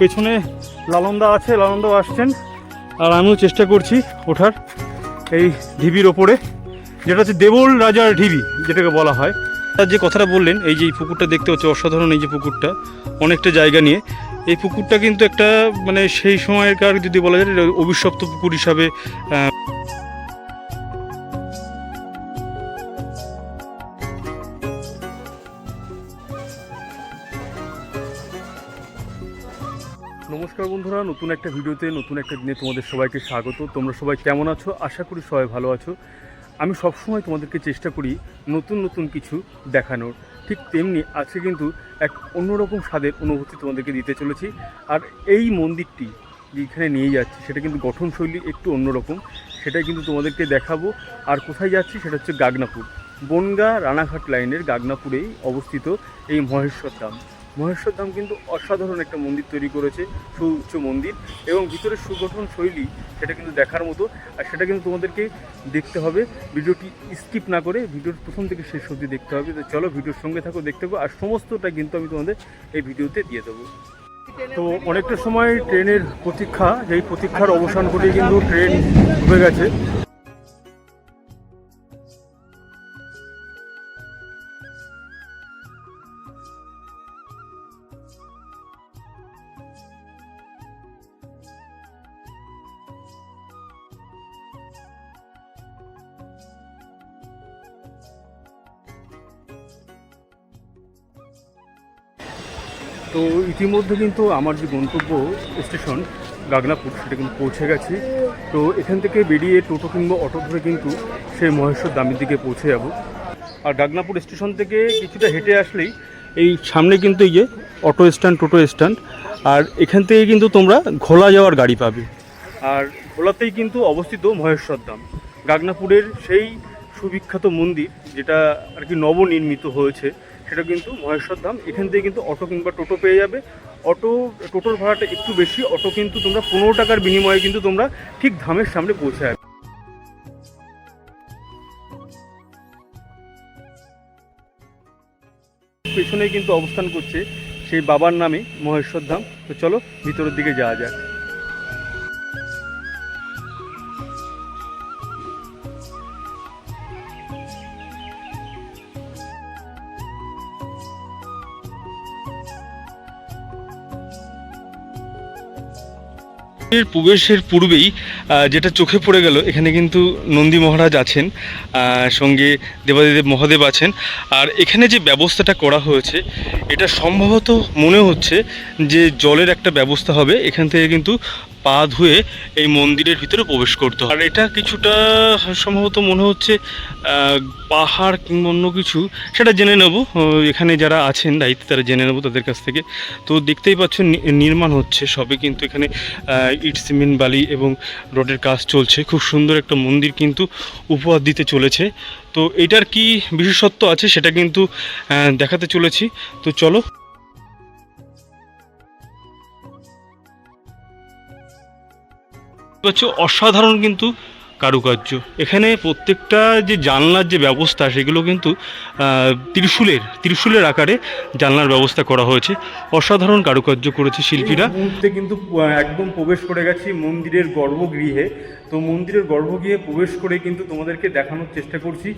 পেছনে লালন্দা আছে লালন্দাও আসছেন। আর আমিও চেষ্টা করছি ওঠার এই ঢিবির ওপরে, যেটা হচ্ছে দেবল রাজার ঢিবি, যেটাকে বলা হয়। তার যে কথাটা বললেন, এই যে পুকুরটা দেখতে হচ্ছে, অসাধারণ এই যে পুকুরটা, অনেকটা জায়গা নিয়ে। এই পুকুরটা কিন্তু একটা মানে সেই সময়কার যদি বলা যায় অভিশপ্ত পুকুর হিসাবে নতুন একটা ভিডিওতে, নতুন একটা দিনে তোমাদের সবাইকে স্বাগত। তোমরা সবাই কেমন আছো? আশা করি সবাই ভালো আছো। আমি সবসময় তোমাদেরকে চেষ্টা করি নতুন নতুন কিছু দেখানোর। ঠিক তেমনি আজকে কিন্তু এক অন্যরকম স্বাদের অনুভূতি তোমাদেরকে দিতে চলেছি। আর এই মন্দিরটি যেখানে নিয়ে যাচ্ছি, সেটা কিন্তু গঠনশৈলী একটু অন্যরকম। সেটাই কিন্তু তোমাদেরকে দেখাবো। আর কোথায় যাচ্ছি সেটা হচ্ছে গাগনাপুর। বনগা রানাঘাট লাইনের গাগনাপুরেই অবস্থিত এই মহেশ্বর ধাম। মহেশ্বর ধাম কিন্তু অসাধারণ একটা মন্দির তৈরি করেছে, সুউচ্চ মন্দির এবং ভিতরে সুগঠন শৈলী সেটা কিন্তু দেখার মতো। আর সেটা কিন্তু তোমাদেরকে দেখতে হবে। ভিডিওটি স্কিপ না করে ভিডিওর প্রথম থেকে শেষ অবধি দেখতে হবে। তো চলো ভিডিওর সঙ্গে থাকো, দেখতে থাকো, আর সমস্তটা কিন্তু আমি তোমাদের এই ভিডিওতে দিয়ে দেবো। তো অনেকটা সময় ট্রেনের প্রতীক্ষা, যেই প্রতীক্ষার অবসান ঘটে কিন্তু ট্রেন ঢুকে গেছে। তো ইতিমধ্যে কিন্তু আমার যে গন্তব্য স্টেশন, গাগনাপুর, সেটা কিন্তু পৌঁছে গেছি। তো এখান থেকে বেরিয়ে টোটো কিংবা অটো ধরে কিন্তু সেই মহেশ্বর দামের দিকে পৌঁছে যাব। আর গাগনাপুর স্টেশন থেকে কিছুটা হেঁটে আসলেই এই সামনে কিন্তু এই যে অটো স্ট্যান্ড, টোটো স্ট্যান্ড, আর এখান থেকে কিন্তু তোমরা ঘোলা যাওয়ার গাড়ি পাবে। আর ঘোলাতেই কিন্তু অবস্থিত মহেশ্বর ধাম। গাগনাপুরের সেই সুবিখ্যাত মন্দির, যেটা আর কি নবনির্মিত হয়েছে। সেটা কিন্তু মহেশ্বর ধাম। এখান থেকে কিন্তু অটো কিংবা টোটো পেয়ে যাবে। অটো, টোটোর ভাড়াটা একটু বেশি, অটো কিন্তু তোমরা পনেরো টাকার বিনিময়ে কিন্তু তোমরা ঠিক ধামের সামনে পৌঁছে যাবে। পেছনেই কিন্তু অবস্থান করছে সেই বাবার নামে মহেশ্বর ধাম। তো চলো ভিতরের দিকে যাওয়া যাক। এর প্রবেশের পূর্বেই যেটা চোখে পড়ে গেল, এখানে কিন্তু নন্দী মহারাজ আছেন সঙ্গে দেবাদিদেব মহাদেব আছেন। আর এখানে যে ব্যবস্থাটা করা হয়েছে, এটা সম্ভবত মনে হচ্ছে যে জলের একটা ব্যবস্থা হবে। এখান থেকে কিন্তু পা ধুয়ে এই মন্দিরের ভিতরে প্রবেশ করতে আর এটা কিছুটা সম্ভবত মনে হচ্ছে পাহাড় কিংবা অন্য কিছু, সেটা জেনে নেব। এখানে যারা আছেন, দায়িত্বে তারা জেনে নেব তাদের কাছ থেকে। তো দেখতেই পাচ্ছ নির্মাণ হচ্ছে সবে কিন্তু এখানে ইট, সিমেন্ট, বালি এবং রডের কাজ চলছে। খুব সুন্দর একটা মন্দির কিন্তু উপহার দিতে চলেছে। তো এটার কি বিশেষত্ব আছে সেটা কিন্তু দেখাতে চলেছি। তো চলো। হচ্ছে অসাধারণ কিন্তু কারুকার্য। এখানে প্রত্যেকটা যে জানলার যে ব্যবস্থা, সেগুলো কিন্তু ত্রিশূলের ত্রিশূলের আকারে জানলার ব্যবস্থা করা হয়েছে। অসাধারণ কারুকার্য করেছে শিল্পীরা। মুহূর্তে কিন্তু একদম প্রবেশ করে গেছি মন্দিরের গর্ভগৃহে। তো মন্দিরের গর্ভগৃহে প্রবেশ করে কিন্তু তোমাদেরকে দেখানোর চেষ্টা করছি।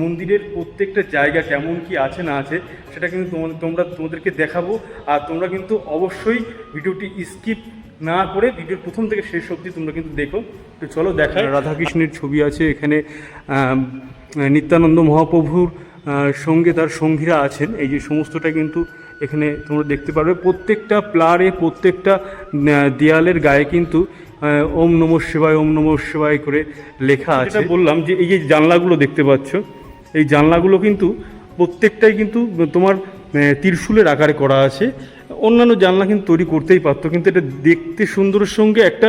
মন্দিরের প্রত্যেকটা জায়গা কেমন কি আছে, না আছে, সেটা কিন্তু তোমাদের, তোমরা তোমাদেরকে দেখাবো। আর তোমরা কিন্তু অবশ্যই ভিডিওটি স্কিপ না করে ভিডিওর প্রথম থেকে শেষ অবধি তোমরা কিন্তু দেখো। তো চলো দেখা রাধাকৃষ্ণের ছবি আছে এখানে। নিত্যানন্দ মহাপ্রভুর সঙ্গে তার সঙ্গীরা আছেন। এই যে সমস্তটা কিন্তু এখানে তোমরা দেখতে পারবে। প্রত্যেকটা প্লারে প্রত্যেকটা দেয়ালের গায়ে কিন্তু ওম নমঃ শিবায় ওম নমঃ শিবায় করে লেখা আছে। বললাম যে এই যে জানলাগুলো দেখতে পাচ্ছ এই জানলাগুলো কিন্তু প্রত্যেকটাই কিন্তু তোমার ত্রিশূলের আকারে করা আছে। অন্যান্য জানলা কিন্তু তৈরি করতেই পারতো, কিন্তু এটা দেখতে সুন্দরের সঙ্গে একটা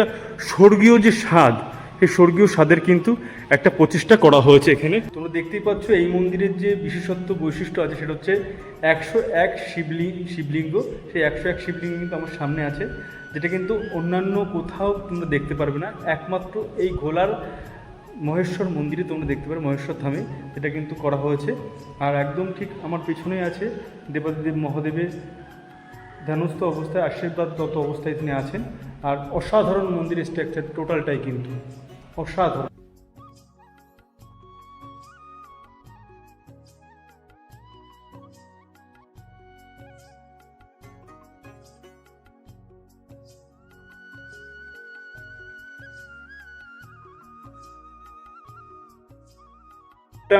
স্বর্গীয় যে স্বাদ সেই স্বর্গীয় স্বাদের কিন্তু একটা প্রচেষ্টা করা হয়েছে এখানে। তোমরা দেখতেই পাচ্ছ এই মন্দিরের যে বিশেষত্ব বৈশিষ্ট্য আছে, সেটা হচ্ছে একশো এক শিবলিঙ্গ শিবলিঙ্গ। সেই একশো এক শিবলিঙ্গ কিন্তু আমার সামনে আছে, যেটা কিন্তু অন্যান্য কোথাও তোমরা দেখতে পারবে না। একমাত্র এই ঘোলার মহেশ্বর মন্দিরে তোমরা দেখতে পারো মহেশ্বর ধামে এটা কিন্তু করা হয়েছে। আর একদম ঠিক আমার পেছনেই আছে দেবাদিদেব মহাদেবের ধ্যানস্থ অবস্থায় আশীর্বাদগত অবস্থায় তিনি আছেন। আর অসাধারণ মন্দিরের স্ট্রাকচার টোটালটাই কিন্তু। অসাধারণ।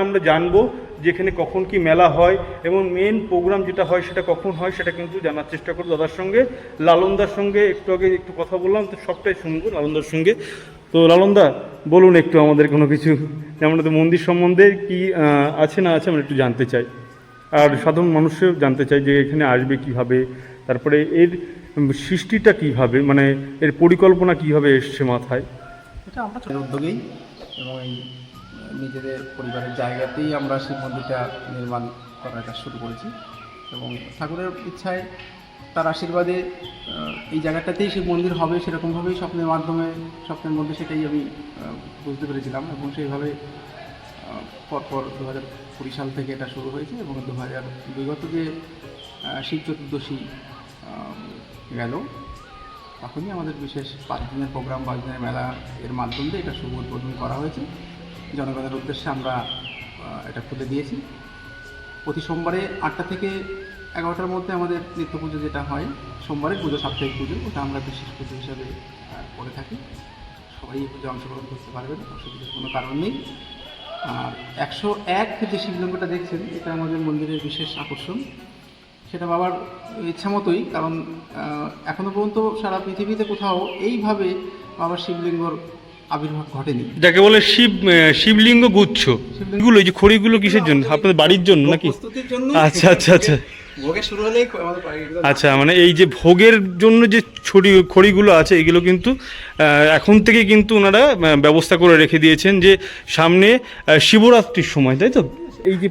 আমরা জানব যেখানে কখন কি মেলা হয় এবং মেন প্রোগ্রাম যেটা হয় সেটা কখন হয় সেটা কিন্তু জানার চেষ্টা করব দাদার সঙ্গে। লালনদার সঙ্গে একটু আগে একটু কথা বললাম তো সবটাই শুনব লালনদার সঙ্গে। তো লালনদা বলুন একটু আমাদের কোনো কিছু যেমন তো মন্দির সম্বন্ধে কি আছে না আছে আমরা একটু জানতে চাই। আর সাধারণ মানুষও জানতে চাই যে এখানে আসবে কীভাবে তারপরে এর সৃষ্টিটা কীভাবে মানে এর পরিকল্পনা কীভাবে এসছে মাথায়। এটা আমরা ছোট উদ্যোগেই এবং এই নিজেদের পরিবারের জায়গাতেই আমরা শিব মন্দিরটা নির্মাণ করার কাজ শুরু করেছি এবং ঠাকুরের ইচ্ছায় তার আশীর্বাদে এই জায়গাটাতেই শিব মন্দির হবে সেরকমভাবেই স্বপ্নের মাধ্যমে, স্বপ্নের মধ্যে সেটাই আমি বুঝতে পেরেছিলাম এবং সেইভাবে পরপর দু হাজার কুড়ি সাল থেকে এটা শুরু হয়েছে এবং দু হাজার বিগত যে শিব চতুর্দশী গেল, তখনই আমাদের বিশেষ পাঁচ দিনের প্রোগ্রাম, পাঁচ দিনের মেলা এর মাধ্যমে এটা শুভ উদ্বোধন করা হয়েছে। জনগণের উদ্দেশ্যে আমরা এটা খুলে দিয়েছি। প্রতি সোমবারে আটটা থেকে এগারোটার মধ্যে আমাদের নিত্য পুজো যেটা হয় সোমবারের পুজো, সাপ্তাহিক পুজো, ওটা আমরা বিশেষ পুজো হিসাবে করে থাকি। সবাই এই পুজো অংশগ্রহণ করতে পারবেন, অসুবিধার কোনো কারণ নেই। আর একশো এক যে শিবলিঙ্গটা দেখছেন, এটা আমাদের মন্দিরের বিশেষ আকর্ষণ। সেটা বাবার ইচ্ছা মতোই, কারণ এখনও পর্যন্ত সারা পৃথিবীতে কোথাও এইভাবে বাবার শিবলিঙ্গর আবির্ভাব ঘটেনি। যাকে বলে শিব শিবলিঙ্গ গুচ্ছ। এগুলো এই যে খড়িগুলো কিসের জন্য? আপনাদের বাড়ির জন্য নাকি? আচ্ছা আচ্ছা আচ্ছা। আচ্ছা মানে এই যে ভোগের জন্য যে ছড়ি খড়িগুলো আছে এগুলো কিন্তু এখন থেকে কিন্তু ওনারা ব্যবস্থা করে রেখে দিয়েছেন যে সামনে শিবরাত্রির সময় তাই তো? এই যে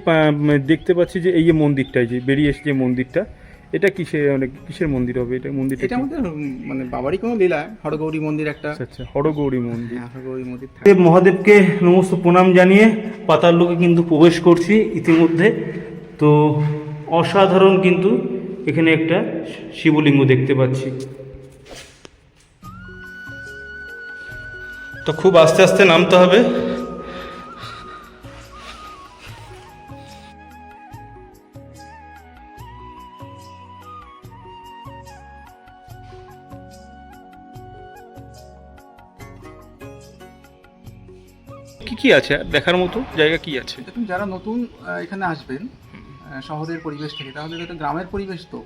দেখতে পাচ্ছি যে এই যে মন্দিরটা এই যে বেরিয়ে এসছে যে মন্দিরটা এটা কিসের মানে কিসের মন্দির হবে? এটা মন্দিরটা এটা আমাদের মানে বাবারই কোনো লীলা হরগৌরী মন্দির একটা। আচ্ছা আচ্ছা হরগৌরী মন্দির। হ্যাঁ, হরগৌরী মন্দির থাকে। দেব মহাদেবকে নমস্ত প্রণাম জানিয়ে পাতার লোকে কিন্তু প্রবেশ করছি ইতিমধ্যে। তো অসাধারণ কিন্তু এখানে একটা শিবলিঙ্গ দেখতে পাচ্ছি। তো খুব আস্তে আস্তে নামতে হবে। কি কি আছে? দেখার মতো জায়গা কি আছে? দেখুন যারা নতুন এখানে আসবেন শহরের পরিবেশ থেকে তাহলে এটা গ্রামের পরিবেশ তো।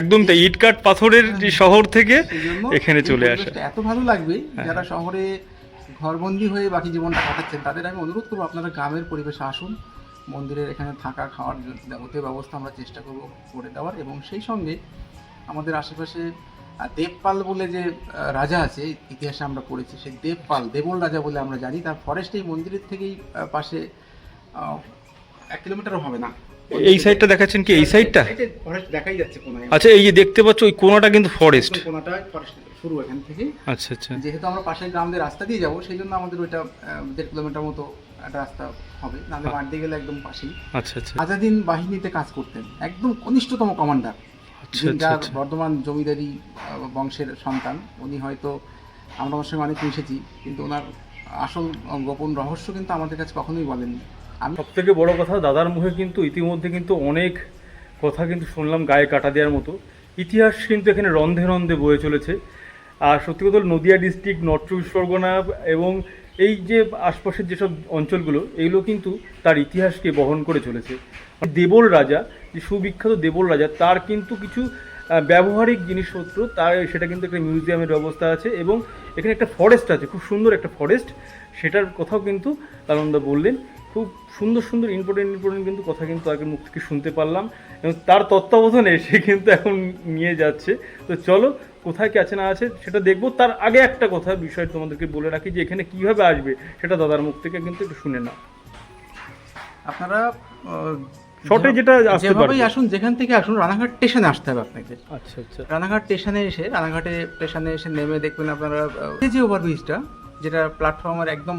একদম তাই ইটকাট পাথরের যে শহর থেকে এখানে চলে আসে। এত ভালো লাগবে যারা শহরে ঘরবন্দি হয়ে বাকি জীবনটা কাটাচ্ছেন তাদের আমি অনুরোধ করব আপনারা গ্রামের পরিবেশে আসুন মন্দিরের এখানে থাকা খাওয়ার যাবতীয় ব্যবস্থা আমরা চেষ্টা করব করে দেওয়ার এবং সেই সঙ্গে আমাদের আশেপাশে আহ, দেবপাল বলে যে রাজা আছে ইতিহাসে আমরা পড়েছি সেই দেবপাল দেবল রাজা বলে আমরা জানি তার ফরেস্ট এই মন্দিরের থেকেই পাশে এক কিলোমিটারও হবে না। এই সাইডটা দেখাচ্ছেন কি? এই সাইডটা ফরেস্ট দেখাই যাচ্ছে কোনায়। আচ্ছা এই যে দেখতে পাচ্ছ ওই কোনাটা কিন্তু ফরেস্ট কোনাটা ফরেস্ট শুরু এখান থেকে আচ্ছা আচ্ছা। যেহেতু আমরা পাশের গ্রাম দিয়ে রাস্তা দিয়ে যাব সেই জন্য আমাদের ওইটা দেড় কিলোমিটার মতো একটা রাস্তা হবে নাহলে মাঠ দিয়ে গেলে একদম পাশেই। আচ্ছা আচ্ছা। আজাদিন বাহিনীতে কাজ করতেন একদম কনিষ্ঠতম কমান্ডার যার আচ্ছা বর্ধমান জমিদারি বংশের সন্তান উনি হয়তো আমরা ওনার সঙ্গে অনেক মিশেছি কিন্তু ওনার আসল গোপন রহস্য কিন্তু আমাদের কাছে কখনোই বলেননি। আমি সব থেকে বড় কথা দাদার মুখে কিন্তু ইতিমধ্যে কিন্তু অনেক কথা কিন্তু শুনলাম গায়ে কাটা দেওয়ার মতো। ইতিহাস কিন্তু এখানে রন্ধে রন্ধে বয়ে চলেছে। আর সত্যি কথা হলো নদিয়া ডিস্ট্রিক্ট নর্থ চব্বিশ পরগনা এবং এই যে আশপাশের যেসব অঞ্চলগুলো এগুলো কিন্তু তার ইতিহাসকে বহন করে চলেছে। দেবল রাজা যে সুবিখ্যাত দেবল রাজা, তার কিন্তু কিছু ব্যবহারিক জিনিসপত্র, তার সেটা কিন্তু একটা মিউজিয়ামের ব্যবস্থা আছে এবং এখানে একটা ফরেস্ট আছে, খুব সুন্দর একটা ফরেস্ট সেটার কথাও কিন্তু লালনদা বললেন। খুব সুন্দর সুন্দর ইম্পর্টেন্ট ইম্পর্টেন্ট কিন্তু কথা কিন্তু আগে মুখ থেকে শুনতে পারলাম এবং তার তত্ত্বাবধানে সে কিন্তু এখন নিয়ে যাচ্ছে। তো চলো, কোথায় কি আছে না আছে সেটা দেখব। তার আগে একটা কথা, বিষয় তোমাদেরকে বলে রাখি যে এখানে কীভাবে আসবে সেটা দাদার মুখ থেকে কিন্তু একটু শুনে না আপনারা শর্টে যেটা আসতে যেভাবেই পারবে। আসুন যেখান থেকে আসুন রানাঘাট স্টেশনে আসতে হবে আপনাকে। আচ্ছা আচ্ছা। রানাঘাট স্টেশনে এসে রানাঘাটে স্টেশনে এসে নেমে দেখবেন আপনারা যে ওভারব্রিজটা যেটা প্ল্যাটফর্মের একদম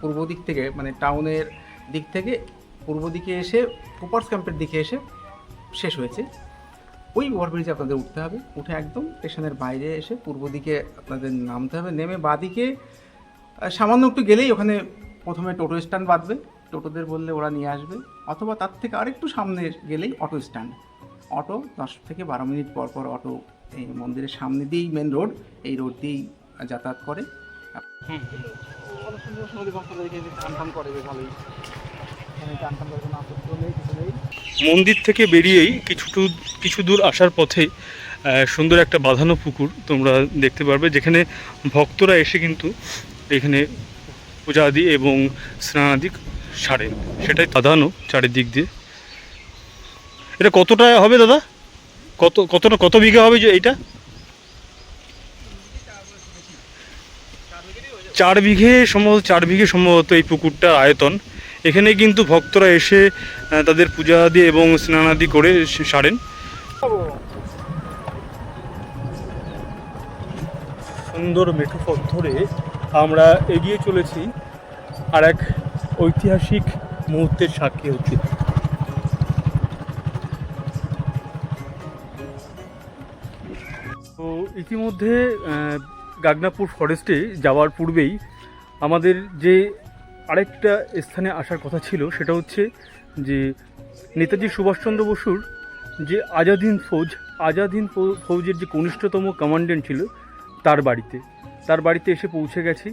পূর্ব দিক থেকে মানে টাউনের দিক থেকে পূর্ব দিকে এসে কুপার্স ক্যাম্পের দিকে এসে শেষ হয়েছে। ওই ওভারব্রিজে আপনাদের উঠতে হবে। উঠে একদম স্টেশনের বাইরে এসে পূর্ব দিকে আপনাদের নামতে হবে। নেমে বাদিকে সামান্য একটু গেলেই ওখানে প্রথমে টোটো স্ট্যান্ড বাঁধবে। টোটোদের বললে ওরা নিয়ে আসবে, অথবা তার থেকে আরেকটু সামনে গেলেই অটো স্ট্যান্ড। অটো দশ থেকে বারো মিনিট পর পর অটো এই মন্দিরের সামনে দিয়েই মেন রোড এই রোড দিয়েই যাতায়াত করে। মন্দির থেকে বেরিয়েই কিছুটু কিছু দূর আসার পথে সুন্দর একটা বাঁধানো পুকুর তোমরা দেখতে পারবে, যেখানে ভক্তরা এসে কিন্তু এখানে পূজা আদি এবং স্নান আদি সারেন সেটাই বাঁধানো চারিদিক দিয়ে। এটা কতটা হবে দাদা? কত, কতটা, কত বিঘা হবে যে এইটা? চার বিঘে সম্ভবত, চার বিঘে সম্ভবত এই পুকুরটার আয়তন। এখানে কিন্তু ভক্তরা এসে তাদের পূজা আদি এবং স্নানাদি করে সারেন। সুন্দর মেঠো পথ ধরে আমরা এগিয়ে চলেছি। আর এক ঐতিহাসিক মুহূর্তের সাক্ষী হচ্ছি। তো ইতিমধ্যে গাগনাপুর ফরেস্টে যাওয়ার পূর্বেই আমাদের যে আরেকটা স্থানে আসার কথা ছিল, সেটা হচ্ছে যে নেতাজি সুভাষচন্দ্র বসুর যে আজাদিন ফৌজ, আজাদিন ফৌজের যে কনিষ্ঠতম কমান্ডেন্ট ছিল, তার বাড়িতে। তার বাড়িতে এসে পৌঁছে গেছি।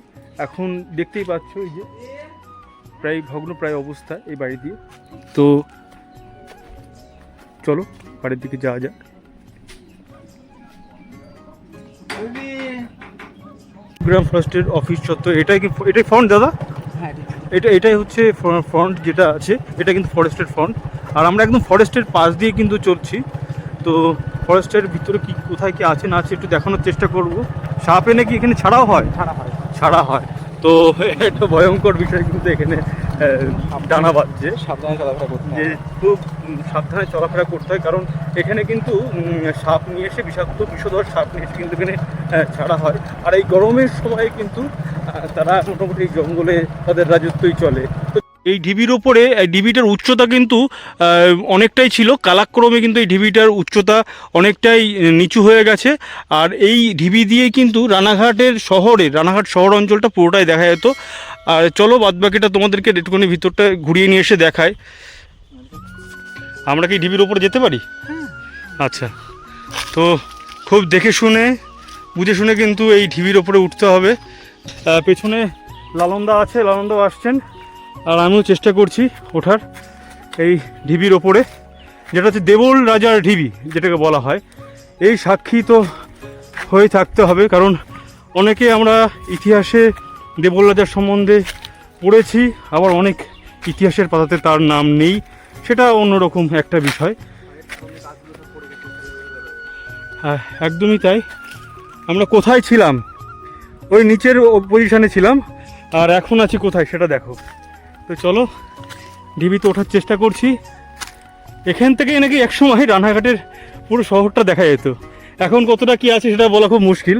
এখন দেখতেই পাচ্ছ এই যে প্রায় ভগ্ন প্রায় অবস্থা এই বাড়ি দিয়ে। তো চলো বাড়ির দিকে যাওয়া যাক। গ্রাম ফরেস্টের অফিস চত্বর এটাই কি এটাই ফ্রন্ট দাদা? হ্যাঁ এটা। এটাই হচ্ছে ফ্রন্ট যেটা আছে এটা কিন্তু ফরেস্টের ফ্রন্ট আর আমরা একদম ফরেস্টের পাশ দিয়ে কিন্তু চলছি। তো ফরেস্টের ভিতরে কি কোথায় কি আছে না আছে একটু দেখানোর চেষ্টা করব। সাপ এনে কি এখানে ছাড়াও হয়? ছাড়া হয়। ছাড়া হয়। তো একটা ভয়ঙ্কর বিষয় কিন্তু এখানে জানা পাচ্ছে সাবধানে চলাফেরা করতে যে খুব সাবধানে চলাফেরা করতে হয় কারণ এখানে কিন্তু সাপ নিয়ে এসে বিষাক্ত বিষধর সাপ নিয়ে এসে কিন্তু এখানে ছাড়া হয়। আর এই গরমের সময়ে কিন্তু তারা মোটামুটি জঙ্গলে তাদের রাজত্বই চলে। তো এই ঢিবির ওপরে এই ঢিবিটার উচ্চতা কিন্তু অনেকটাই ছিল। কালাক্রমে কিন্তু এই ঢিবিটার উচ্চতা অনেকটাই নিচু হয়ে গেছে। আর এই ঢিবি দিয়েই কিন্তু রানাঘাটের শহরে রানাঘাট শহর অঞ্চলটা পুরোটাই দেখা যেত। আর চলো বাদবাকিটা তোমাদেরকে একটুখানি ভিতরটা ঘুরিয়ে নিয়ে এসে দেখায় আমরা কি ঢিবির ওপরে যেতে পারি? আচ্ছা। তো খুব দেখে শুনে বুঝে শুনে কিন্তু এই ঢিবির ওপরে উঠতে হবে। পেছনে লালন্দা আছে লালন্দা আসছেন। আর আমিও চেষ্টা করছি ওঠার। এই ঢিবির ওপরে, যেটা হচ্ছে দেবল রাজার ঢিবি, যেটাকে বলা হয়। এই সাক্ষী তো হয়ে থাকতে হবে, কারণ অনেকে আমরা ইতিহাসে দেবল রাজার সম্বন্ধে পড়েছি, আবার অনেক ইতিহাসের পাতাতে তার নাম নেই। সেটা অন্যরকম একটা বিষয়। হ্যাঁ একদমই তাই। আমরা কোথায় ছিলাম? ওই নিচের পজিশানে ছিলাম, আর এখন আছি কোথায় সেটা দেখো। তো চলো ঢিবিতে ওঠার চেষ্টা করছি। এখান থেকে নাকি একসময় রানাঘাটের পুরো শহরটা দেখা যেত। এখন কতটা কি আছে সেটা বলা খুব মুশকিল।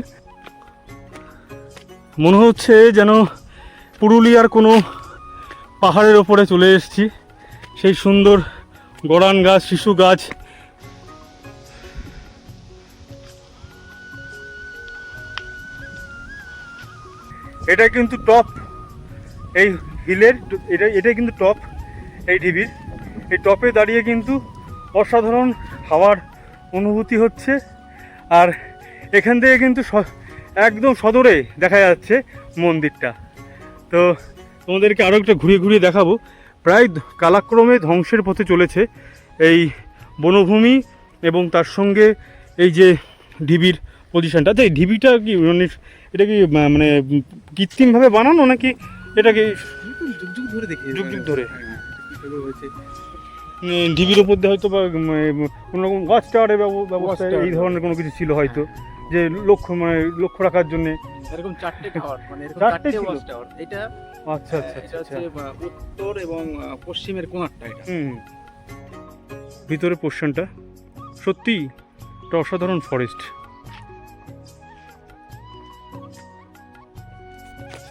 মনে হচ্ছে যেন পুরুলিয়ার কোনো পাহাড়ের ওপরে চলে এসেছি। সেই সুন্দর গড়ান গাছ, শিশু গাছ। এটা কিন্তু টপ। এই হিলের এটা, এটাই কিন্তু টপ এই ঢিবির। এই টপে দাঁড়িয়ে কিন্তু অসাধারণ হাওয়ার অনুভূতি হচ্ছে। আর এখান থেকে কিন্তু একদম সদরে দেখা যাচ্ছে মন্দিরটা। তো তোমাদেরকে আরও একটা ঘুরিয়ে ঘুরিয়ে দেখাবো। প্রায় কালাক্রমে ধ্বংসের পথে চলেছে এই বনভূমি এবং তার সঙ্গে এই যে ঢিবির পজিশনটা তো এই ঢিবিটা কি মানে এটা কি মানে কৃত্রিমভাবে বানানো নাকি এটা কি যুগ যুগ ধরে দেখি যুগ যুগ ধরে। হ্যাঁ, হয়েছে। ঢিবির ওপর দিয়ে হয়তো বা উম, কোনো রকম ওয়াচ টাওয়ারের ব্যবস্থা এই ধরনের কোনো কিছু ছিল হয়তো। যে লক্ষ্য মানে লক্ষ্য রাখার জন্যে। এরকম চারটে টাওয়ার মানে এরকম চারটে ওয়াচ টাওয়ার। এটা আচ্ছা আচ্ছা এটা আচ্ছা হচ্ছে উত্তর এবং পশ্চিমের কোণারটা এটা। হুম। ভিতরে পোর্শনটা। সত্যি একটা অসাধারণ ফরেস্ট।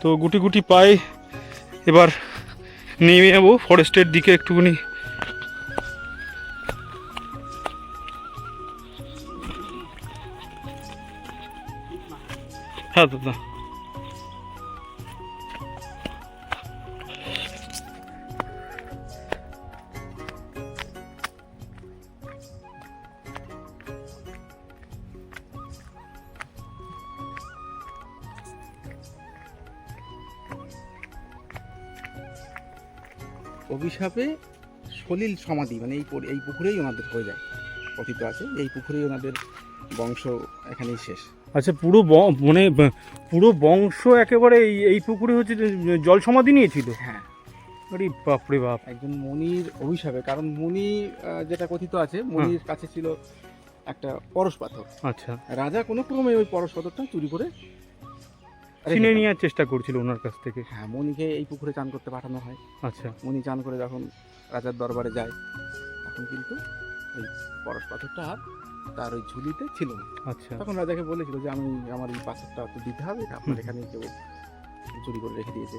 তো গুটি গুটি পাই এবার নেমে যাব ফরেস্টের দিকে একটুখানি। হ্যাঁ দাদা। অভিশাপে সলিল সমাধি মানে এই এই পুকুরেই ওনাদের হয়ে যায় কথিত আছে এই পুকুরেই ওনাদের বংশ এখানেই শেষ। আচ্ছা পুরো মানে পুরো বংশ একেবারে এই এই পুকুরে হচ্ছে জল সমাধি নিয়েছিল? হ্যাঁ। আরে বাপরে বাপ। একজন মনির অভিশাপে কারণ মনি যেটা কথিত আছে মনির কাছে ছিল একটা পরশ পাথর। আচ্ছা। রাজা কোনো ক্রমে ওই পরশ পাথরটা চুরি করে চিনে। নেওয়ার চেষ্টা করছিল ওনার কাছ থেকে। হ্যাঁ মনিকে এই পুকুরে চান করতে পাঠানো হয়। আচ্ছা। মনি চান করে যখন রাজার দরবারে যায় তখন কিন্তু ওই পরশ পাথরটা তার ওই ঝুলিতে ছিল আচ্ছা। তখন রাজাকে বলেছিল যে আমি আমার এই পাথরটা তো দিতে হবে আপনার। এখানে কেউ চুরি করে রেখে দিয়েছে।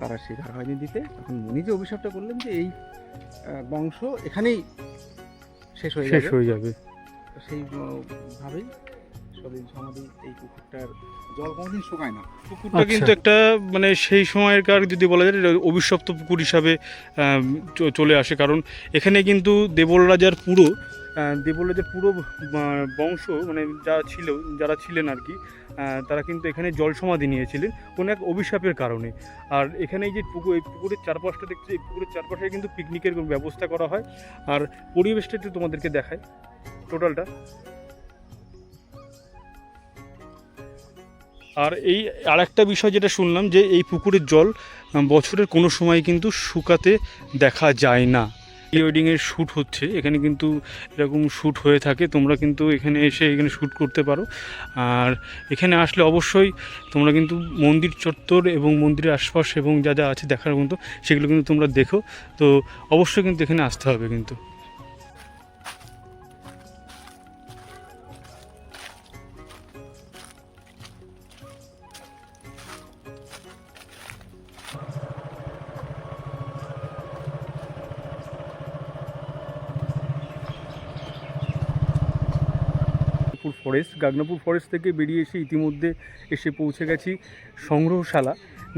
তারা স্বীকার হয়নি দিতে। তখন মুনি যে অভিশাপটা করলেন যে এই বংশ এখানেই শেষ হয়ে শেষ হয়ে যাবে। সেই ভাবেই সলিল সমাধি এই পুকুরটার জল কোনোদিন শুকায় না। পুকুরটা আচ্ছা। কিন্তু একটা মানে সেই সময়কার যদি বলা যায় এটা অভিশপ্ত পুকুর হিসাবে চ- চলে আসে। কারণ এখানে কিন্তু দেবল রাজার পুরো আহ, দেবল রাজার পুরো বংশ মানে যা ছিল যারা ছিলেন আর কি তারা কিন্তু এখানে জল সমাধি নিয়েছিলেন কোনো এক অভিশাপের কারণে। আর এখানে এই যে পুকুর এই পুকুরের চারপাশটা দেখছি এই পুকুরের চারপাশে কিন্তু পিকনিকের ব্যবস্থা করা হয়। আর পরিবেশটা একটু তোমাদেরকে দেখায় টোটালটা আর এই আরেকটা বিষয় যেটা শুনলাম যে এই পুকুরের জল বছরের কোনো সময় কিন্তু শুকাতে দেখা যায় না। প্রি ওয়েডিংয়ের শ্যুট হচ্ছে, এখানে কিন্তু এরকম শ্যুট হয়ে থাকে, তোমরা কিন্তু এখানে এসে এখানে শ্যুট করতে পারো। আর এখানে আসলে অবশ্যই তোমরা কিন্তু মন্দির চত্বর এবং মন্দিরের আশপাশ এবং যা যা আছে দেখার মতো, সেগুলো কিন্তু তোমরা দেখো। তো অবশ্যই কিন্তু এখানে আসতে হবে কিন্তু। ফরেস্ট গাগনাপুর ফরেস্ট থেকে বেরিয়ে এসে ইতিমধ্যে এসে পৌঁছে গেছি সংগ্রহশালা।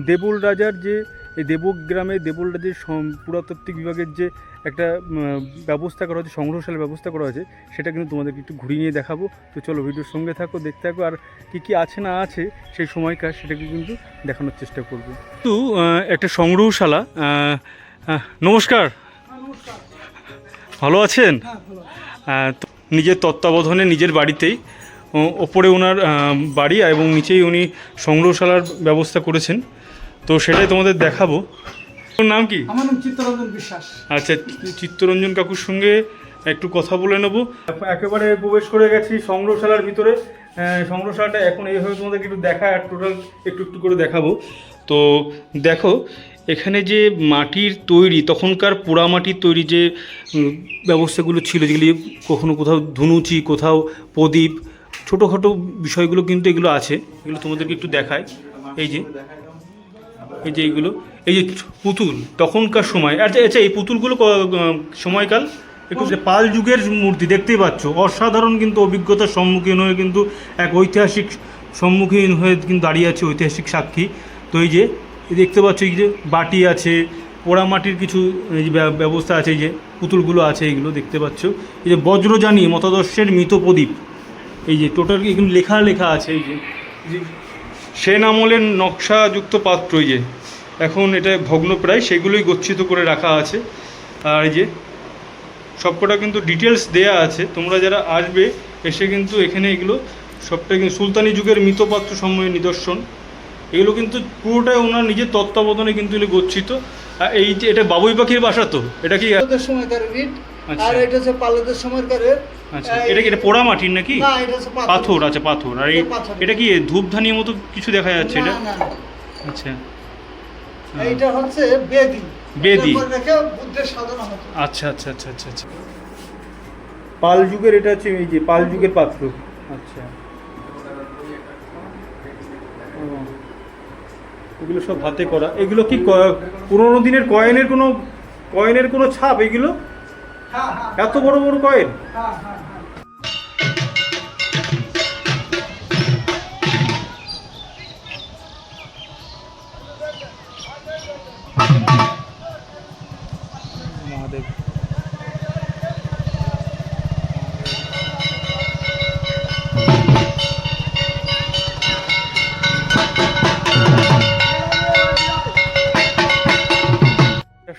দেবল রাজার যে এই দেবগ্রামে দেবল রাজের পুরাতাত্ত্বিক বিভাগের যে একটা ব্যবস্থা করা হয়েছে সংগ্রহশালার ব্যবস্থা করা হয়েছে সেটা কিন্তু তোমাদেরকে একটু ঘুরিয়ে নিয়ে দেখাবো। তো চলো ভিডিওর সঙ্গে থাকো দেখতে থাকো আর কী কী আছে না আছে সেই সময়কার সেটাকে কিন্তু দেখানোর চেষ্টা করব। তো একটা সংগ্রহশালা নমস্কার। ভালো আছেন? নিজের তত্ত্বাবধানে নিজের বাড়িতেই ওপরে ওনার বাড়ি এবং নিচেই উনি সংগ্রহশালার ব্যবস্থা করেছেন। তো সেটাই তোমাদের দেখাবো। ওর নাম কি? আমার নাম চিত্তরঞ্জন বিশ্বাস। আচ্ছা চিত্তরঞ্জন কাকুর সঙ্গে একটু কথা বলে নেব। একেবারে প্রবেশ করে গেছি সংগ্রহশালার ভিতরে। সংগ্রহশালাটা এখন এইভাবে তোমাদেরকে একটু দেখা আর টোটাল একটু একটু করে দেখাবো। তো দেখো এখানে যে মাটির তৈরি তখনকার পোড়ামাটির তৈরি যে ব্যবস্থাগুলো ছিল যেগুলি কখনো কোথাও ধুনুচি কোথাও প্রদীপ ছোটোখাটো বিষয়গুলো কিন্তু এগুলো আছে। এগুলো তোমাদেরকে একটু দেখায় এই যে এই যে এইগুলো। এই যে পুতুল, তখনকার সময়। আচ্ছা আচ্ছা এই পুতুলগুলো সময়কাল? একটু পাল যুগের মূর্তি, দেখতেই পাচ্ছ। অসাধারণ কিন্তু অভিজ্ঞতার সম্মুখীন হয়ে কিন্তু এক ঐতিহাসিক সম্মুখীন হয়ে কিন্তু দাঁড়িয়ে আছে ঐতিহাসিক সাক্ষী। তো এই যে দেখতে পাচ্ছ এই যে বাটি আছে পোড়ামাটির কিছু ব্যবস্থা আছে, এই যে পুতুলগুলো আছে, এইগুলো দেখতে পাচ্ছ। এই যে বজ্রজানি মতাদর্শের মৃত প্রদীপ। এই যে টোটাল এখানে লেখা লেখা আছে এই যে। সেন আমলের নকশাযুক্ত পাত্র এই যে। এখন এটা ভগ্নপ্রায় সেগুলোই গচ্ছিত করে রাখা আছে। আর এই যে সবকটা কিন্তু ডিটেলস দেয়া আছে। তোমরা যারা আসবে, এসে কিন্তু এখানে এগুলো সবটাই কিন্তু সুলতানি যুগের মৃতপাত্র সময়ের নিদর্শন। এগুলো কিন্তু পুরোটাই ওনার নিজের তত্ত্বাবধানে কিন্তু এগুলো গচ্ছিত। আর এই যে এটা বাবুই পাখির বাসা তো, এটা কি? সময়কার। আর এটা হচ্ছে পালদের সময়কার আচ্ছা। এটা কি এটা পোড়া মাটির নাকি? না এটা হচ্ছে পাথর। আচ্ছা পাথর। আর এটা কি ধূপধানির মতো কিছু দেখা যাচ্ছে এটা। আচ্ছা। এইটা হচ্ছে বেদি। বেদি। বুদ্ধের সাধনা হতো। আচ্ছা আচ্ছা আচ্ছা আচ্ছা আচ্ছা। পাল যুগের এটা হচ্ছে এই যে পাল যুগের পাত্র। আচ্ছা। এগুলো সব হাতে করা। এগুলো কি পুরোনো দিনের কয়েনের কোনো কয়েনের কোনো ছাপ এগুলো? এত বড় বড় কয়েন?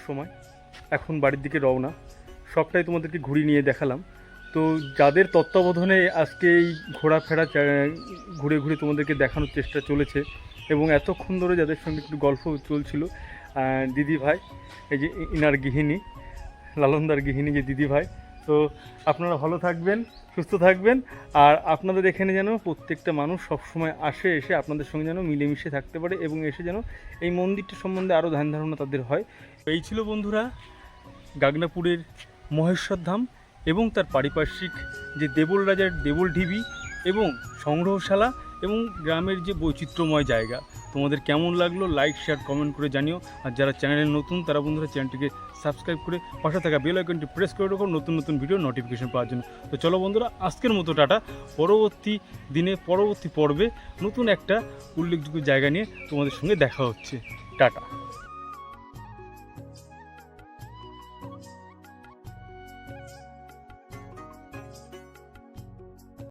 সময় এখন বাড়ির দিকে রওনা। সবটাই তোমাদেরকে ঘুরিয়ে নিয়ে দেখালাম। তো যাদের তত্ত্বাবধানে আজকে এই ঘোরাফেরা ঘুরে ঘুরে তোমাদেরকে দেখানোর চেষ্টা চলেছে এবং এতক্ষণ ধরে যাদের সঙ্গে একটু গল্প চলছিল দিদি ভাই, এই যে ইনার গৃহিণী, লালনদার গৃহিণী যে দিদি ভাই, তো আপনারা ভালো থাকবেন, সুস্থ থাকবেন, আর আপনাদের এখানে যেন প্রত্যেকটা মানুষ সবসময় আসে, এসে আপনাদের সঙ্গে যেন মিলেমিশে থাকতে পারে এবং এসে যেন এই মন্দিরটা সম্বন্ধে আরও ধ্যান ধারণা তাদের হয়। এই ছিল বন্ধুরা, গাগনাপুরের মহেশ্বর ধাম এবং তার পারিপার্শ্বিক যে দেবল রাজার দেবল ঢিবি এবং সংগ্রহশালা এবং গ্রামের যে বৈচিত্র্যময় জায়গা। তোমাদের কেমন লাগল লাইক শেয়ার কমেন্ট করে জানিও। আর যারা চ্যানেলে নতুন, তারা বন্ধুরা চ্যানেলটিকে সাবস্ক্রাইব করে পাশে থাকা বেল আইকনটি প্রেস করে রাখো নতুন নতুন ভিডিও নোটিফিকেশন পাওয়ার জন্য। তো চলো বন্ধুরা, আজকের মতো টাটা। পরবর্তী দিনে, পরবর্তী পর্বে নতুন একটা উল্লেখযোগ্য জায়গা নিয়ে তোমাদের সঙ্গে দেখা হচ্ছে। টাটা।